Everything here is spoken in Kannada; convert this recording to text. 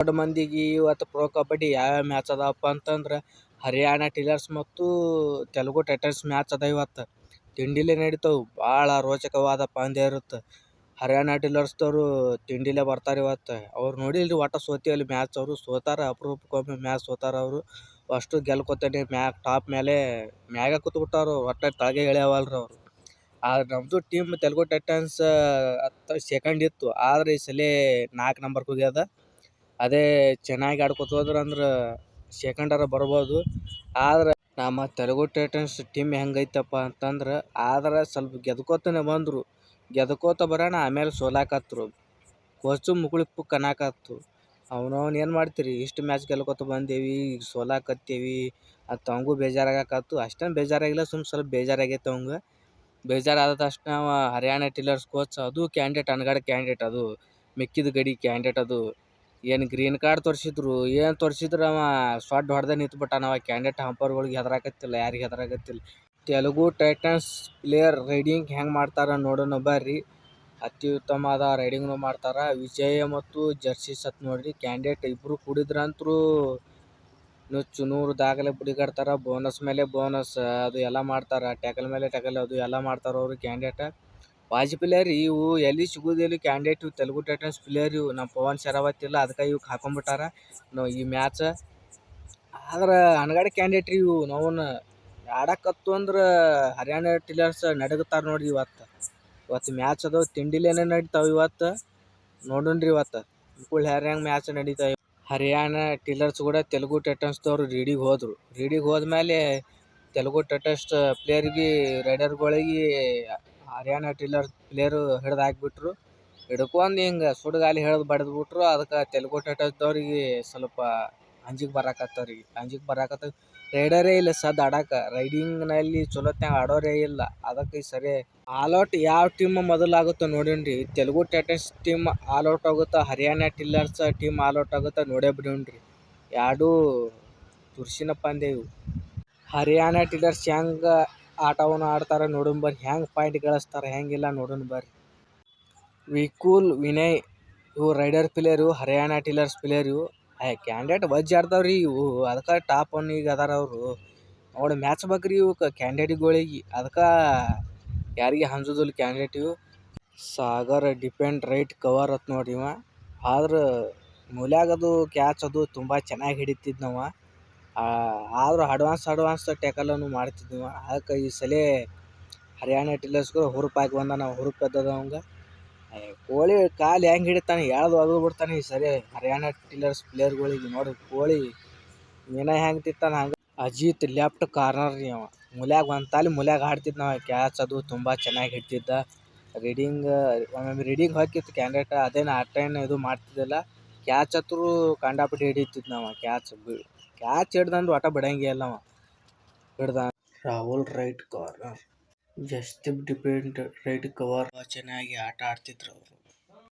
ದೊಡ್ಡ ಮಂದಿಗೆ ಇವತ್ತು ಪ್ರೊ ಕಬಡ್ಡಿ ಯಾವ್ಯಾವ ಮ್ಯಾಚ್ ಅದಾವಪ್ಪ ಅಂತಂದ್ರೆ ಹರಿಯಾಣ ಟಿಲರ್ಸ್ ಮತ್ತು ತೆಲುಗು ಟೈಟನ್ಸ್ ಮ್ಯಾಚ್ ಅದ ಇವತ್ತು. ತಿಂಡಿಲೇ ನಡೀತಾವೆ, ಭಾಳ ರೋಚಕವಾದ ಪಂದ್ಯ ಇರುತ್ತೆ. ಹರಿಯಾಣ ಟೀಲರ್ಸ್ದವರು ತಿಂಡಿಲೇ ಬರ್ತಾರೆ ಇವತ್ತು. ಅವ್ರು ನೋಡಿಲ್ರಿ ಒಟ್ಟು ಸೋತಿವಲ್ಲಿ ಮ್ಯಾಚ್ ಅವರು ಸೋತಾರ, ಅಪರೂಪಕ್ಕೊಮ್ಮೆ ಮ್ಯಾಚ್ ಸೋತಾರ ಅವರು. ಅಷ್ಟು ಗೆಲ್ಕೊತಾನೆ ಮ್ಯಾಗ ಟಾಪ್ ಮೇಲೆ ಮ್ಯಾಗ ಕೂತ್ಬಿಟ್ಟಾರು ಒಟ್ಟು ತಳಗೆ ಇಳಿಯವಲ್ರಿ ಅವರು. ಆದ್ರೆ ನಮ್ಮದು ಟೀಮ್ ತೆಲುಗು ಟೈಟನ್ಸ್ ಸೆಕೆಂಡ್ ಇತ್ತು. ಆದ್ರೆ ಈ ಸಲ ನಾಲ್ಕು ನಂಬರ್ಗೆ ಹೋಗ್ಯದ ಅದೇ ಚೆನ್ನಾಗಿ ಆಡ್ಕೊತ ಹೋದ್ರೆ ಅಂದ್ರೆ ಸೆಕೆಂಡರ ಬರ್ಬೋದು. ಆದ್ರೆ ನಮ್ಮ ತೆಲುಗು ಟೈಟನ್ಸ್ ಟೀಮ್ ಹೆಂಗೈತಪ್ಪ ಅಂತಂದ್ರೆ ಆದ್ರೆ ಸ್ವಲ್ಪ ಗೆದ್ಕೋತನೇ ಬಂದರು. ಗೆದ್ಕೋತ ಬರೋಣ, ಆಮೇಲೆ ಸೋಲಾಕತ್ರು. ಕೋಚು ಮುಗುಳಿ ಪುಕ್ ಅನ್ನಕತ್ತು. ಅವನವ್ನು ಏನು ಮಾಡ್ತೀರಿ? ಇಷ್ಟು ಮ್ಯಾಚ್ ಗೆಲ್ಕೋತ ಬಂದೇವಿ, ಈಗ ಸೋಲಾಕತ್ತೇವಿ. ಅದು ತಂಗು ಬೇಜಾರಾಗಕತ್ತು. ಅಷ್ಟೇನು ಬೇಜಾರಾಗಿಲ್ಲ ಸುಮ್ಮ ಸ್ವಲ್ಪ ಬೇಜಾರಾಗೈತೆ ಅವಂಗೆ. ಬೇಜಾರಾದ ತಕ್ಷಣ ಅವ ಹರಿಯಾಣ ಟಿಲ್ಲರ್ಸ್ ಕೋಚ್ ಅದು ಕ್ಯಾಂಡಿಡೇಟ್ ಅನ್ಗಡ ಕ್ಯಾಂಡಿಡೇಟ್ ಅದು. ಮಿಕ್ಕಿದ ಗಡಿ ಕ್ಯಾಂಡಿಡೇಟ್ ಅದು. ಏನು ಗ್ರೀನ್ ಕಾರ್ಡ್ ತೋರಿಸಿದ್ರು, ಏನು ತೋರಿಸಿದ್ರು ಅವ ಸೊಡ್ಡ ಹೊಡೆದೇ ನಿಂತ್ಬಿಟ್ಟಾನ ಅವ ಕ್ಯಾಂಡಿಡೇಟ್ ಹಂಪರ್ಗಳಿಗೆ ಹೆದರಾಕತ್ತಿಲ್ಲ, ಯಾರಿಗೆ ಹೆದರಾಕತ್ತಿಲ್ಲ. ತೆಲುಗು ಟೈಟನ್ಸ್ ಪ್ಲೇಯರ್ ರೈಡಿಂಗ್ ಹೆಂಗೆ ಮಾಡ್ತಾರೆ ನೋಡೋಣ ಬರ್ರಿ. ಅತ್ಯುತ್ತಮವಾದ ರೈಡಿಂಗ್ನು ಮಾಡ್ತಾರೆ. ವಿಜಯ ಮತ್ತು ಜರ್ಸಿ ಸತ್ ನೋಡ್ರಿ ಕ್ಯಾಂಡಿಡೇಟ್ ಇಬ್ಬರು ಕೂಡಿದ್ರಂತರೂ ನುಚ್ಚು ನೂರು ದಾಖಲೆ ಬಿಡಿಗಾಡ್ತಾರೆ ಬೋನಸ್ ಮೇಲೆ ಬೋನಸ್ ಅದು ಎಲ್ಲ ಮಾಡ್ತಾರೆ. ಟ್ಯಾಕಲ್ ಮೇಲೆ ಟ್ಯಾಕಲ್ ಅದು ಎಲ್ಲ ಮಾಡ್ತಾರೆ ಅವರು ಕ್ಯಾಂಡಿಡೇಟ್ ಬಾಜಿ ಪ್ಲೇಯರ್ ಇವು, ಎಲ್ಲಿ ಸಿಗೋದಿಲ್ಲ ಕ್ಯಾಂಡಿಡೇಟ್ ಇವು, ತೆಲುಗು ಟೈಟನ್ಸ್ ಪ್ಲೇಯರ್ ಇವು ನಮ್ಮ ಪವನ್ ಶರಾವತ್ ಇಲ್ಲ ಅದಕ್ಕೆ ಇವು ಹಾಕೊಂಡ್ಬಿಟ್ಟಾರ ನಾವು ಈ ಮ್ಯಾಚ್ ಆದ್ರೆ ಅನಗಡೆ ಕ್ಯಾಂಡಿಡೇಟ್ ಇವು, ನಾವನ್ನ ಆಡಕತ್ತು ಅಂದ್ರೆ ಹರಿಯಾಣ ಟಿಲರ್ಸ್ ನಡಗುತ್ತಾರೆ ನೋಡ್ರಿ ಇವತ್ತು. ಇವತ್ತು ಮ್ಯಾಚ್ ಅದಾವ ತಿಂಡಿಲೇನೇ ನಡೀತಾವೆ ಇವತ್ತು? ನೋಡೋಣ್ರಿ ಇವತ್ತು. ಕುಳ್ ಹ್ಯಾಂಗ್ ಮ್ಯಾಚ್ ನಡೀತಾವೆ ಹರಿಯಾಣ ಟಿಲ್ಲರ್ಸ್ ಕೂಡ ತೆಲುಗು ಟೈಟನ್ಸ್ದವ್ರು ರೀಡಿಗೆ ಹೋದರು. ರೀಡಿಗೆ ಹೋದ್ಮೇಲೆ ತೆಲುಗು ಟೈಟನ್ಸ್ ಪ್ಲೇಯರ್ಗೆ ರೈಡರ್ಗಳಿಗೆ ಹರಿಯಾಣ ಟಿಲ್ಲರ್ಸ್ ಪ್ಲೇಯರು ಹಿಡ್ದು ಹಾಕ್ಬಿಟ್ರು. ಹಿಡ್ಕೊಂಡು ಹಿಂಗೆ ಸುಡ್ಗಾಲಿ ಹಿಡ್ದು ಬಡ್ದು ಬಿಟ್ರು ಅದಕ್ಕೆ ತೆಲುಗು ಟೈಟನ್ಸ್ದವ್ರಿಗೆ ಸ್ವಲ್ಪ ಅಂಜಿಕೆ ಬರಾಕತ್ತವ್ರಿಗೆ ಅಂಜಿಕೆ ಬರಾಕತ್ತ ರೈಡರೇ ಇಲ್ಲ ಸದ್ ಆಡಕ್ಕೆ ರೈಡಿಂಗ್ನಲ್ಲಿ ಚಲೋತ್ನಾಗ ಆಡೋರೇ ಇಲ್ಲ. ಅದಕ್ಕೆ ಸರಿ ಆಲ್ ಔಟ್ ಯಾವ ಟೀಮ್ ಮೊದಲಾಗುತ್ತೋ ನೋಡೋಣ್ರಿ. Telugu Titans team all out ಆಗುತ್ತಾ, Haryana Steelers team all out ಆಗುತ್ತಾ ನೋಡೇ ಬಿಡೋಣ್ರಿ. ಎರಡೂ ತುರ್ಸಿನ ಪಂದ್ಯ ಇವು. ಹರಿಯಾಣ ಟಿಲ್ಲರ್ಸ್ ಹೆಂಗೆ ಆಟವನ್ನು ಆಡ್ತಾರೆ. ನೋಡೋಣ ಬರ್ರಿ. ಹೆಂಗೆ ಪಾಯಿಂಟ್ ಗಳಿಸ್ತಾರೆ, ಹೆಂಗಿಲ್ಲ ನೋಡೋಣ ಬರ್ರಿ. ವಿಕುಲ್, ವಿನಯ್, ಇವು raider player Haryana Steelers player ಏ ಕ್ಯಾಂಡಿಡೇಟ್ ವಜ್ಜಿ ಆಡ್ತಾವ್ರಿ ಇವು ಅದಕ್ಕೆ ಟಾಪ್ ಒನ್ ಈಗ ಅದಾರ ಅವರು. ನೋಡಿ ಮ್ಯಾಚ್ ಬೇಕ್ರಿ ಇವಕ್ಕೆ ಕ್ಯಾಂಡಿಡೇಟ್ಗಳಿಗೆ ಅದಕ್ಕೆ ಯಾರಿಗೆ ಹಂಚೋದಿಲ್ಲ ಕ್ಯಾಂಡಿಡೇಟ್ ಇವು. ಸಾಗರ್, ಡಿಪೆಂಡ್, ರೈಟ್, ಕವರ್ ಅತ್ ನೋಡ್ರಿ ಇವ. ಆದ್ರೆ ಮೂಲ್ಯಾಗ ಅದು ಕ್ಯಾಚ್ ಅದು ತುಂಬ ಚೆನ್ನಾಗಿ ಹಿಡಿತಿದ್ನವ. ಆದ್ರೆ ಅಡ್ವಾನ್ಸ್ ಅಡ್ವಾನ್ಸ್ ಟ್ಯಾಕಲನ್ನು ಮಾಡ್ತಿದ್ವಿ. ಅದಕ್ಕೆ ಈ ಸಲ ಹರಿಯಾಣ ಟಿಲ್ಲರ್ಸ್ಗಳು ಹುರುಪಾಗಿ ಬಂದ ನಾವು ಎದ್ದದ ಅವಂಗೆ ಕೋಳಿ ಕಾಲು ಹೆಂಗೆ ಹಿಡಿತಾನೆ, ಎಳ್ದು ಅದು ಬಿಡ್ತಾನೆ ಈ ಸರಿ ಹರಿಯಾಣ ಟಿಲ್ಲರ್ಸ್ ಪ್ಲೇಯರ್ಗಳಿಗೆ ನೋಡಿ, ಕೋಳಿ ಏನ ಹೆಂಗೆ ತಿಂತಾನೆ ಹಂಗೆ. ಅಜಿತ್ ಲೆಫ್ಟ್ ಕಾರ್ನರ್ ರೀ ಅವ. ಮೂಲ್ಯಾಗ ಒಂದು ತಾಲಿ ಆಡ್ತಿದ್ದ ನಾವು ಕ್ಯಾಚ್ ಅದು ತುಂಬ ಚೆನ್ನಾಗಿ ಹಿಡ್ತಿದ್ದ. ರೀಡಿಂಗ್ ಒಮ್ಮೊಮ್ಮೆ ರೀಡಿಂಗ್ ಹಾಕಿತ್ತು ಕ್ಯಾಂಡಿಡೇಟ್ ಅದೇನು ಟೈಮ್ ಇದು ಮಾಡ್ತಿದ್ದಿಲ್ಲ. ಕ್ಯಾಚ್ ಹತ್ರ ಕಂಡಾಪಟ್ಟಿ ಹಿಡಿತಿದ್ದು ನಾವು ಕ್ಯಾಚ್ ಕ್ಯಾಚ್ ಹಿಡ್ದಂದು ಆಟ ಬಿಡಂಗೇ ಇಲ್ಲ ಅವ. ಹಿಡ್ದ. Rahul right corner just depend right cover ಚೆನ್ನಾಗಿ ಆಟ ಆಡ್ತಿದ್ರು ಅವರು.